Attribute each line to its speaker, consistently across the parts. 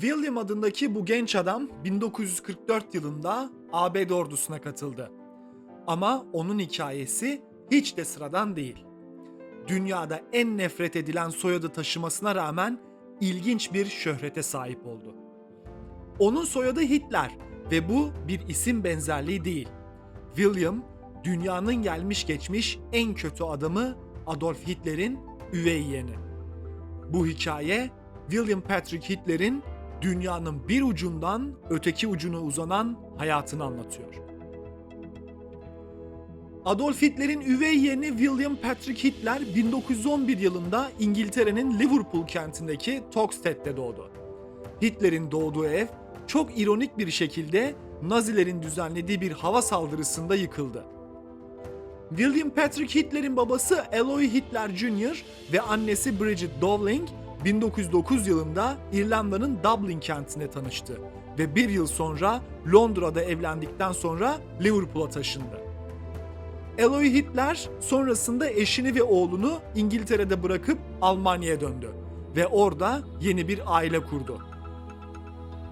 Speaker 1: William adındaki bu genç adam 1944 yılında ABD ordusuna katıldı. Ama onun hikayesi hiç de sıradan değil. Dünyada en nefret edilen soyadı taşımasına rağmen ilginç bir şöhrete sahip oldu. Onun soyadı Hitler ve bu bir isim benzerliği değil. William, dünyanın gelmiş geçmiş en kötü adamı Adolf Hitler'in üvey yeğeni. Bu hikaye William Patrick Hitler'in dünyanın bir ucundan öteki ucuna uzanan hayatını anlatıyor. Adolf Hitler'in üvey yeğeni William Patrick Hitler 1911 yılında İngiltere'nin Liverpool kentindeki Toxteth'te doğdu. Hitler'in doğduğu ev çok ironik bir şekilde Nazilerin düzenlediği bir hava saldırısında yıkıldı. William Patrick Hitler'in babası Eloy Hitler Jr. ve annesi Bridget Dowling 1909 yılında İrlanda'nın Dublin kentinde tanıştı ve bir yıl sonra Londra'da evlendikten sonra Liverpool'a taşındı. Eloy Hitler sonrasında eşini ve oğlunu İngiltere'de bırakıp Almanya'ya döndü ve orada yeni bir aile kurdu.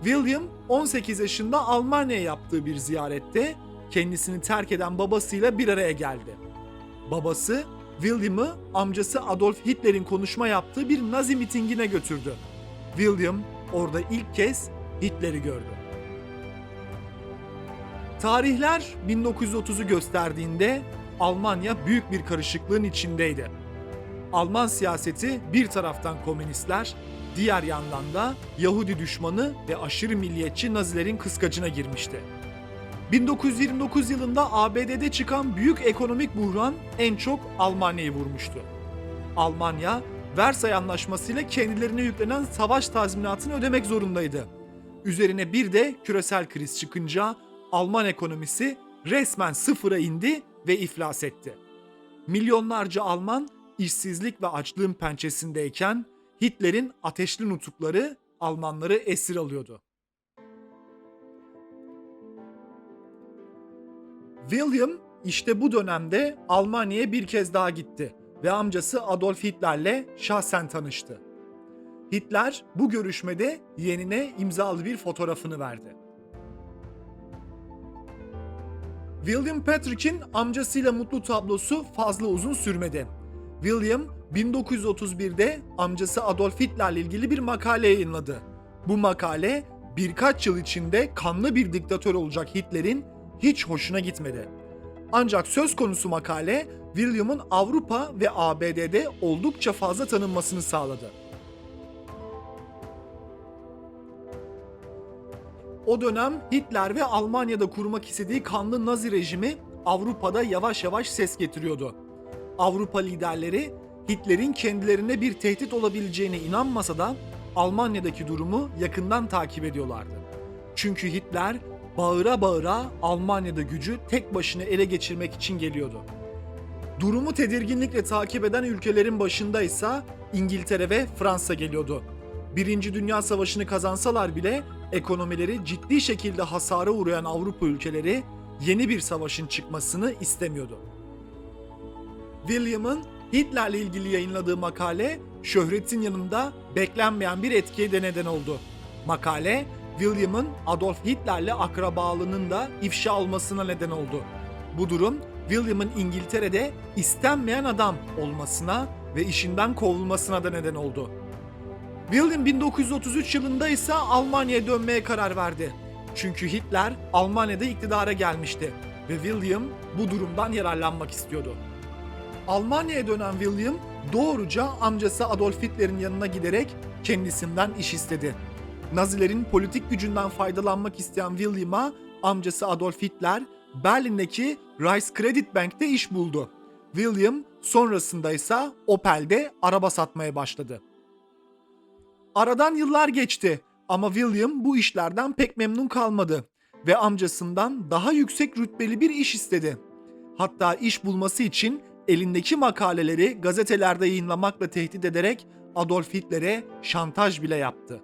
Speaker 1: William 18 yaşında Almanya'ya yaptığı bir ziyarette kendisini terk eden babasıyla bir araya geldi. Babası William'ı amcası Adolf Hitler'in konuşma yaptığı bir Nazi mitingine götürdü. William orada ilk kez Hitler'i gördü. Tarihler 1930'u gösterdiğinde Almanya büyük bir karışıklığın içindeydi. Alman siyaseti bir taraftan komünistler, diğer yandan da Yahudi düşmanı ve aşırı milliyetçi Nazilerin kıskacına girmişti. 1929 yılında ABD'de çıkan büyük ekonomik buhran en çok Almanya'yı vurmuştu. Almanya, Versay Anlaşması'yla kendilerine yüklenen savaş tazminatını ödemek zorundaydı. Üzerine bir de küresel kriz çıkınca Alman ekonomisi resmen sıfıra indi ve iflas etti. Milyonlarca Alman işsizlik ve açlığın pençesindeyken Hitler'in ateşli nutukları Almanları esir alıyordu. William işte bu dönemde Almanya'ya bir kez daha gitti ve amcası Adolf Hitler'le şahsen tanıştı. Hitler bu görüşmede yeğenine imzalı bir fotoğrafını verdi. William Patrick'in amcasıyla mutlu tablosu fazla uzun sürmedi. William 1931'de amcası Adolf Hitler'le ilgili bir makale yayınladı. Bu makale birkaç yıl içinde kanlı bir diktatör olacak Hitler'in hiç hoşuna gitmedi. Ancak söz konusu makale William'ın Avrupa ve ABD'de oldukça fazla tanınmasını sağladı. O dönem Hitler ve Almanya'da kurmak istediği kanlı Nazi rejimi Avrupa'da yavaş yavaş ses getiriyordu. Avrupa liderleri Hitler'in kendilerine bir tehdit olabileceğine inanmasa da Almanya'daki durumu yakından takip ediyorlardı. Çünkü Hitler bağıra bağıra Almanya'da gücü tek başına ele geçirmek için geliyordu. Durumu tedirginlikle takip eden ülkelerin başında ise İngiltere ve Fransa geliyordu. Birinci Dünya Savaşı'nı kazansalar bile ekonomileri ciddi şekilde hasara uğrayan Avrupa ülkeleri yeni bir savaşın çıkmasını istemiyordu. William'ın Hitler'le ilgili yayınladığı makale şöhretin yanında beklenmeyen bir etkiye de neden oldu. Makale William'ın Adolf Hitler'le akrabalığının da ifşa olmasına neden oldu. Bu durum William'ın İngiltere'de istenmeyen adam olmasına ve işinden kovulmasına da neden oldu. William 1933 yılında ise Almanya'ya dönmeye karar verdi. Çünkü Hitler Almanya'da iktidara gelmişti ve William bu durumdan yararlanmak istiyordu. Almanya'ya dönen William doğruca amcası Adolf Hitler'in yanına giderek kendisinden iş istedi. Nazilerin politik gücünden faydalanmak isteyen William'a amcası Adolf Hitler Berlin'deki Reichskredit Bank'te iş buldu. William sonrasında ise Opel'de araba satmaya başladı. Aradan yıllar geçti ama William bu işlerden pek memnun kalmadı ve amcasından daha yüksek rütbeli bir iş istedi. Hatta iş bulması için elindeki makaleleri gazetelerde yayınlamakla tehdit ederek Adolf Hitler'e şantaj bile yaptı.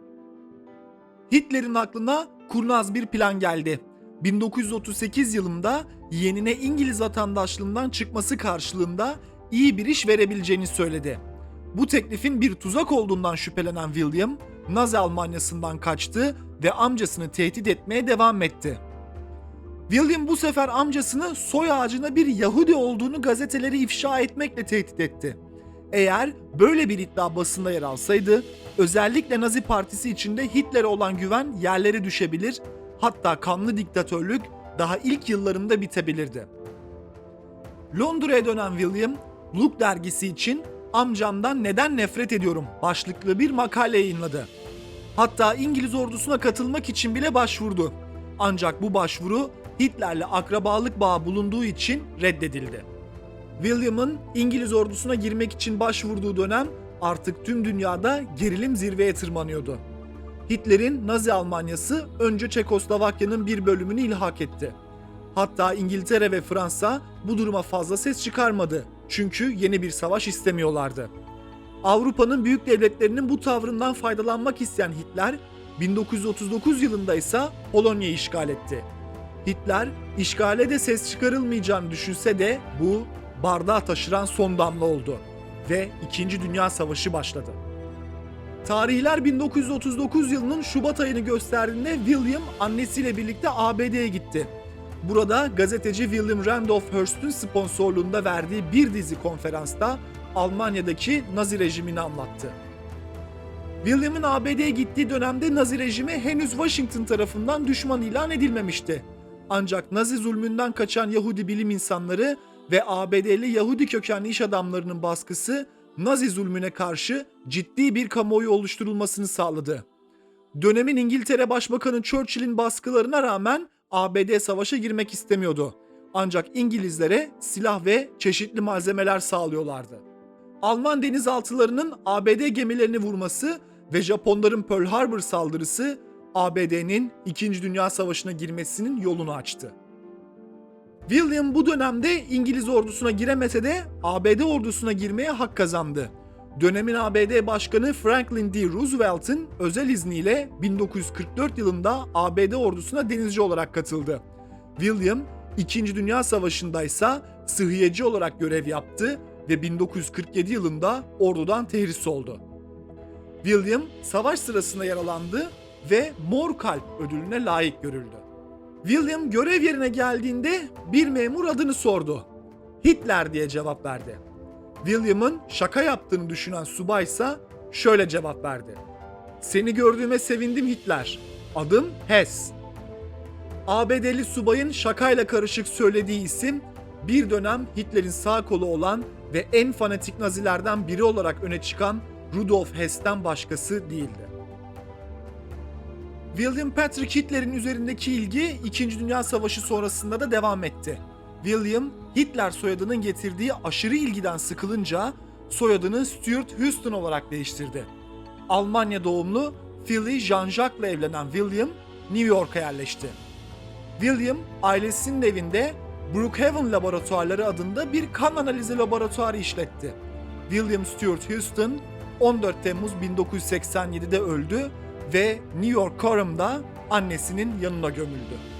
Speaker 1: Hitler'in aklına kurnaz bir plan geldi. 1938 yılında yeğenine İngiliz vatandaşlığından çıkması karşılığında iyi bir iş verebileceğini söyledi. Bu teklifin bir tuzak olduğundan şüphelenen William, Nazi Almanyası'ndan kaçtı ve amcasını tehdit etmeye devam etti. William bu sefer amcasını soy ağacına bir Yahudi olduğunu gazeteleri ifşa etmekle tehdit etti. Eğer böyle bir iddia basında yer alsaydı, özellikle Nazi Partisi içinde Hitler'e olan güven yerlere düşebilir, hatta kanlı diktatörlük daha ilk yıllarında bitebilirdi. Londra'ya dönen William, Look dergisi için amcamdan neden nefret ediyorum başlıklı bir makale yayınladı. Hatta İngiliz ordusuna katılmak için bile başvurdu. Ancak bu başvuru Hitler'le akrabalık bağı bulunduğu için reddedildi. William'ın İngiliz ordusuna girmek için başvurduğu dönem artık tüm dünyada gerilim zirveye tırmanıyordu. Hitler'in Nazi Almanyası önce Çekoslovakya'nın bir bölümünü ilhak etti. Hatta İngiltere ve Fransa bu duruma fazla ses çıkarmadı. Çünkü yeni bir savaş istemiyorlardı. Avrupa'nın büyük devletlerinin bu tavrından faydalanmak isteyen Hitler 1939 yılında ise Polonya'yı işgal etti. Hitler işgale de ses çıkarılmayacağını düşünse de bu bardağı taşıran son damla oldu ve 2. Dünya Savaşı başladı. Tarihler 1939 yılının Şubat ayını gösterdiğinde William annesiyle birlikte ABD'ye gitti. Burada gazeteci William Randolph Hearst'ün sponsorluğunda verdiği bir dizi konferansta Almanya'daki Nazi rejimini anlattı. William'ın ABD'ye gittiği dönemde Nazi rejimi henüz Washington tarafından düşman ilan edilmemişti. Ancak Nazi zulmünden kaçan Yahudi bilim insanları ve ABD'li Yahudi kökenli iş adamlarının baskısı Nazi zulmüne karşı ciddi bir kamuoyu oluşturulmasını sağladı. Dönemin İngiltere Başbakanı Churchill'in baskılarına rağmen ABD savaşa girmek istemiyordu. Ancak İngilizlere silah ve çeşitli malzemeler sağlıyorlardı. Alman denizaltılarının ABD gemilerini vurması ve Japonların Pearl Harbor saldırısı ABD'nin 2. Dünya Savaşı'na girmesinin yolunu açtı. William bu dönemde İngiliz ordusuna giremese de ABD ordusuna girmeye hak kazandı. Dönemin ABD Başkanı Franklin D. Roosevelt'ın özel izniyle 1944 yılında ABD ordusuna denizci olarak katıldı. William, 2. Dünya Savaşı'nda ise sıhhiyeci olarak görev yaptı ve 1947 yılında ordudan tehris oldu. William savaş sırasında yaralandı ve Mor Kalp ödülüne layık görüldü. William görev yerine geldiğinde bir memur adını sordu. Hitler diye cevap verdi. William'ın şaka yaptığını düşünen subay ise şöyle cevap verdi. Seni gördüğüme sevindim Hitler. Adım Hess. ABD'li subayın şakayla karışık söylediği isim bir dönem Hitler'in sağ kolu olan ve en fanatik Nazilerden biri olarak öne çıkan Rudolf Hess'ten başkası değildi. William Patrick Hitler'in üzerindeki ilgi 2. Dünya Savaşı sonrasında da devam etti. William, Hitler soyadının getirdiği aşırı ilgiden sıkılınca soyadını Stuart Houston olarak değiştirdi. Almanya doğumlu Philly Jean-Jacques'la evlenen William, New York'a yerleşti. William, ailesinin evinde Brookhaven Laboratuvarları adında bir kan analizi laboratuvarı işletti. William Stuart Houston 14 Temmuz 1987'de öldü ve New York Coram'da annesinin yanına gömüldü.